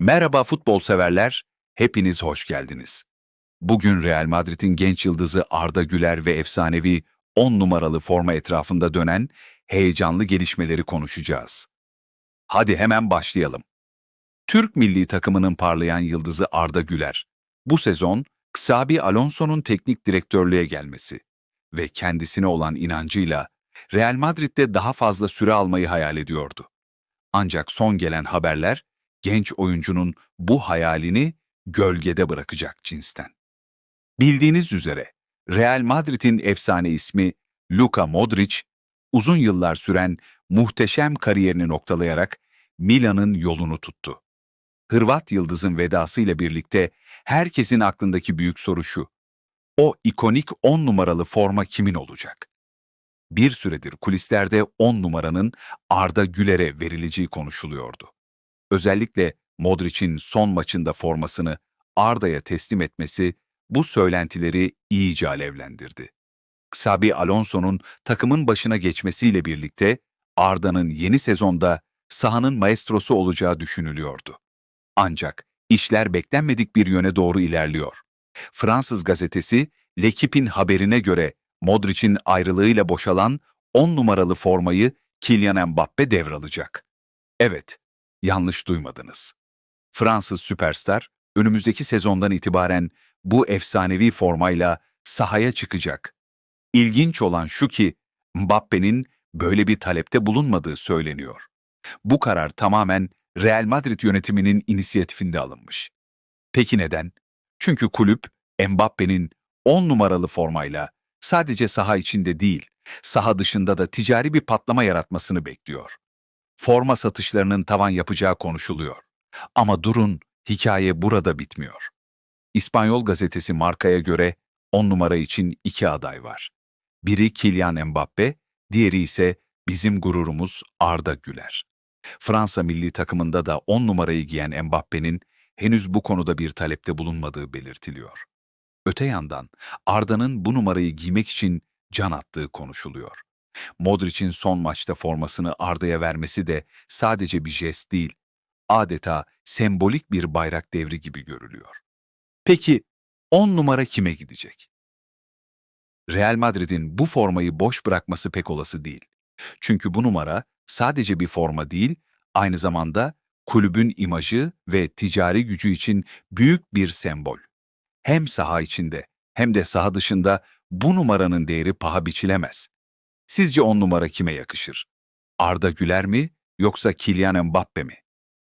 Merhaba futbol severler, hepiniz hoş geldiniz. Bugün Real Madrid'in genç yıldızı Arda Güler ve efsanevi 10 numaralı forma etrafında dönen heyecanlı gelişmeleri konuşacağız. Hadi hemen başlayalım. Türk milli takımının parlayan yıldızı Arda Güler. Bu sezon Xabi Alonso'nun teknik direktörlüğe gelmesi ve kendisine olan inancıyla Real Madrid'de daha fazla süre almayı hayal ediyordu. Ancak son gelen haberler genç oyuncunun bu hayalini gölgede bırakacak cinsten. Bildiğiniz üzere Real Madrid'in efsane ismi Luka Modric, uzun yıllar süren muhteşem kariyerini noktalayarak Milan'ın yolunu tuttu. Hırvat yıldızın vedasıyla birlikte herkesin aklındaki büyük soru şu. O ikonik 10 numaralı forma kimin olacak? Bir süredir kulislerde 10 numaranın Arda Güler'e verileceği konuşuluyordu. Özellikle Modric'in son maçında formasını Arda'ya teslim etmesi bu söylentileri iyice alevlendirdi. Xabi Alonso'nun takımın başına geçmesiyle birlikte Arda'nın yeni sezonda sahanın maestrosu olacağı düşünülüyordu. Ancak işler beklenmedik bir yöne doğru ilerliyor. Fransız gazetesi L'Equipe'in haberine göre Modric'in ayrılığıyla boşalan 10 numaralı formayı Kylian Mbappe devralacak. Evet, yanlış duymadınız. Fransız süperstar önümüzdeki sezondan itibaren bu efsanevi formayla sahaya çıkacak. İlginç olan şu ki Mbappe'nin böyle bir talepte bulunmadığı söyleniyor. Bu karar tamamen Real Madrid yönetiminin inisiyatifinde alınmış. Peki neden? Çünkü kulüp Mbappe'nin 10 numaralı formayla sadece saha içinde değil, saha dışında da ticari bir patlama yaratmasını bekliyor. Forma satışlarının tavan yapacağı konuşuluyor. Ama durun, hikaye burada bitmiyor. İspanyol gazetesi Marka'ya göre 10 numara için iki aday var. Biri Kylian Mbappe, diğeri ise bizim gururumuz Arda Güler. Fransa milli takımında da 10 numarayı giyen Mbappe'nin henüz bu konuda bir talepte bulunmadığı belirtiliyor. Öte yandan Arda'nın bu numarayı giymek için can attığı konuşuluyor. Modric'in son maçta formasını Arda'ya vermesi de sadece bir jest değil, adeta sembolik bir bayrak devri gibi görülüyor. Peki 10 numara kime gidecek? Real Madrid'in bu formayı boş bırakması pek olası değil. Çünkü bu numara sadece bir forma değil, aynı zamanda kulübün imajı ve ticari gücü için büyük bir sembol. Hem saha içinde hem de saha dışında bu numaranın değeri paha biçilemez. Sizce on numara kime yakışır? Arda Güler mi yoksa Kylian Mbappe mi?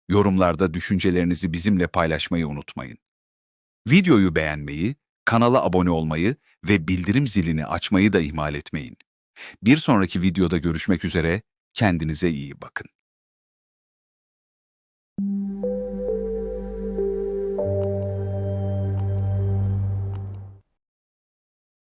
Yorumlarda düşüncelerinizi bizimle paylaşmayı unutmayın. Videoyu beğenmeyi, kanala abone olmayı ve bildirim zilini açmayı da ihmal etmeyin. Bir sonraki videoda görüşmek üzere, kendinize iyi bakın.